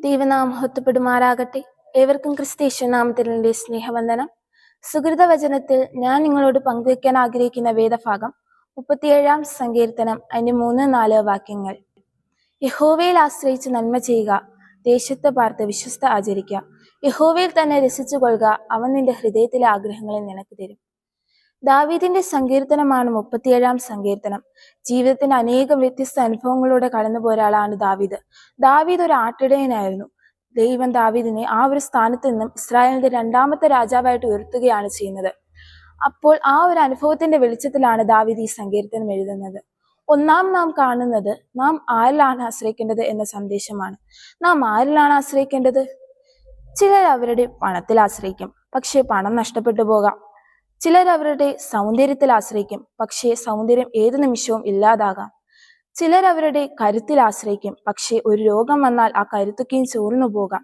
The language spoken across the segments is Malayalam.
ദൈവനാമം മഹത്വപ്പെടുമാറാകട്ടെ ഏവർക്കും ക്രിസ്തീശു നാമത്തിലെ സ്നേഹവന്ദനം. സുഹൃത വചനത്തിൽ ഞാൻ നിങ്ങളോട് പങ്കുവയ്ക്കാൻ ആഗ്രഹിക്കുന്ന വേദഭാഗം മുപ്പത്തിയേഴാം സങ്കീർത്തനം അതിന്റെ മൂന്ന് നാല് വാക്യങ്ങൾ. യഹോവയിൽ ആശ്രയിച്ച് നന്മ ചെയ്യുക ദേശത്ത് പാർത്ത് വിശ്വസ്ത ആചരിക്കുക. യഹോവയിൽ തന്നെ രസിച്ചു കൊള്ളുക അവൻ നിന്റെ ഹൃദയത്തിലെ ആഗ്രഹങ്ങളെ നിനക്ക് തരും. ദാവീദിന്റെ സങ്കീർത്തനമാണ് മുപ്പത്തിയേഴാം സങ്കീർത്തനം. ജീവിതത്തിന്റെ അനേകം വ്യത്യസ്ത അനുഭവങ്ങളിലൂടെ കടന്നുപോയ ഒരാളാണ് ദാവീദ്. ദാവീദ് ഒരു ആട്ടിടയനായിരുന്നു. ദൈവം ദാവീദിനെ ആ ഒരു സ്ഥാനത്ത് നിന്നും ഇസ്രായേലിന്റെ രണ്ടാമത്തെ രാജാവായിട്ട് ഉയർത്തുകയാണ് ചെയ്യുന്നത്. അപ്പോൾ ആ ഒരു അനുഭവത്തിന്റെ വെളിച്ചത്തിലാണ് ദാവീദ് ഈ സങ്കീർത്തനം എഴുതുന്നത്. ഒന്നാം നാം കാണുന്നത് നാം ആരിലാണ് ആശ്രയിക്കേണ്ടത് എന്ന സന്ദേശമാണ്. നാം ആരിലാണ് ആശ്രയിക്കേണ്ടത്? ചിലർ അവരുടെ പണത്തിൽ ആശ്രയിക്കും. പക്ഷേ പണം നഷ്ടപ്പെട്ടു പോകാം. ചിലർ അവരുടെ സൗന്ദര്യത്തിൽ ആശ്രയിക്കും പക്ഷേ സൗന്ദര്യം ഏത് നിമിഷവും ഇല്ലാതാകാം. ചിലർ അവരുടെ കരുത്തിൽ ആശ്രയിക്കും പക്ഷേ ഒരു രോഗം വന്നാൽ ആ കരുത്തൊക്കെയും ചോർന്നു പോകാം.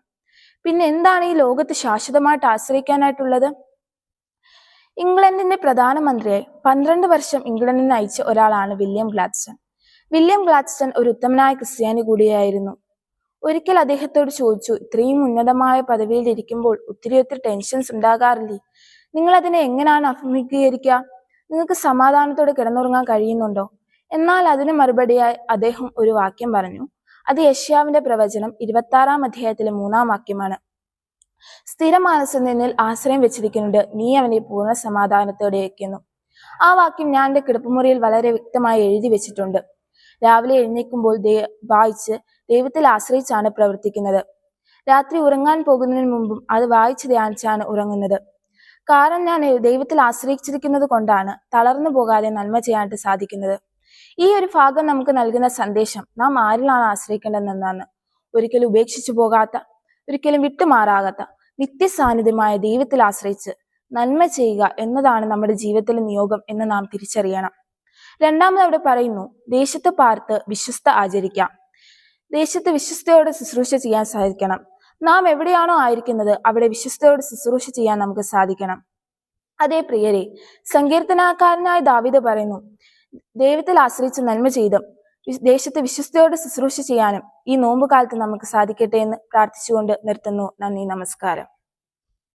പിന്നെ എന്താണ് ഈ ലോകത്ത് ശാശ്വതമായിട്ട് ആശ്രയിക്കാനായിട്ടുള്ളത്? ഇംഗ്ലണ്ടിന്റെ പ്രധാനമന്ത്രിയായി പന്ത്രണ്ട് വർഷം ഇംഗ്ലണ്ടിനെ നയിച്ച ഒരാളാണ് വില്യം ഗ്ലാഡ്സ്റ്റൺ. വില്യം ഗ്ലാഡ്സ്റ്റൺ ഒരു ഉത്തമനായ ക്രിസ്ത്യാനി കൂടിയായിരുന്നു. ഒരിക്കൽ അദ്ദേഹത്തോട് ചോദിച്ചു ഇത്രയും ഉന്നതമായ പദവിയിൽ ഇരിക്കുമ്പോൾ ഒത്തിരി ഒത്തിരി ടെൻഷൻസ് ഉണ്ടാകാറില്ലേ? നിങ്ങൾ അതിനെ എങ്ങനെയാണ് അഭിമുഖീകരിക്കുക? നിങ്ങൾക്ക് സമാധാനത്തോടെ കിടന്നുറങ്ങാൻ കഴിയുന്നുണ്ടോ? എന്നാൽ അതിന് മറുപടിയായി അദ്ദേഹം ഒരു വാക്യം പറഞ്ഞു. അത് യഷ്യാവിന്റെ പ്രവചനം ഇരുപത്തി ആറാം അധ്യായത്തിലെ മൂന്നാം വാക്യമാണ്. സ്ഥിരമാനസം നിന്നിൽ ആശ്രയം വെച്ചിരിക്കുന്നുണ്ട്. നീ അവനെ പൂർണ സമാധാനത്തോടെ വയ്ക്കുന്നു ആ വാക്യം ഞാൻ എന്റെ കിടപ്പുമുറിയിൽ വളരെ വ്യക്തമായി എഴുതി വെച്ചിട്ടുണ്ട്. രാവിലെ എഴുന്നേൽക്കുമ്പോൾ ദേ വായിച്ച് ദൈവത്തിൽ ആശ്രയിച്ചാണ് പ്രവർത്തിക്കുന്നത്. രാത്രി ഉറങ്ങാൻ പോകുന്നതിന് മുമ്പും അത് വായിച്ച് ധ്യാനിച്ചാണ് ഉറങ്ങുന്നത്. കാരണം ഞാൻ ദൈവത്തിൽ ആശ്രയിച്ചിരിക്കുന്നത് കൊണ്ടാണ് തളർന്നു പോകാതെ നന്മ ചെയ്യാനായിട്ട് സാധിക്കുന്നത്. ഈ ഒരു ഭാഗം നമുക്ക് നൽകുന്ന സന്ദേശം നാം ആരിലാണ് ആശ്രയിക്കേണ്ടതെന്നാണ്. ഒരിക്കലും ഉപേക്ഷിച്ചു പോകാത്ത ഒരിക്കലും വിട്ടുമാറാകാത്ത നിത്യസാന്നിധ്യമായ ദൈവത്തിൽ ആശ്രയിച്ച് നന്മ ചെയ്യുക എന്നതാണ് നമ്മുടെ ജീവിതത്തിലെ നിയോഗം എന്ന് നാം തിരിച്ചറിയണം. രണ്ടാമത് അവിടെ പറയുന്നു ദേശത്ത് പാർത്ത് വിശ്വസ്ത ആചരിക്കാം. ദേശത്ത് വിശ്വസ്തയോടെ ശുശ്രൂഷ ചെയ്യാൻ സാധിക്കണം നാം എവിടെയാണോ ആയിരിക്കുന്നത് അവിടെ വിശ്വസ്തയോട് ശുശ്രൂഷ ചെയ്യാൻ നമുക്ക് സാധിക്കണം. അതേ പ്രിയരെ സങ്കീർത്തനക്കാരനായ ദാവിദ് പറയുന്നു ദൈവത്തിൽ ആശ്രയിച്ച് നന്മ ചെയ്തും ദേശത്ത് വിശ്വസ്തയോട് ശുശ്രൂഷ ചെയ്യാനും ഈ നോമ്പുകാലത്ത് നമുക്ക് സാധിക്കട്ടെ എന്ന് പ്രാർത്ഥിച്ചുകൊണ്ട് നിർത്തുന്നു. നന്ദി നമസ്കാരം.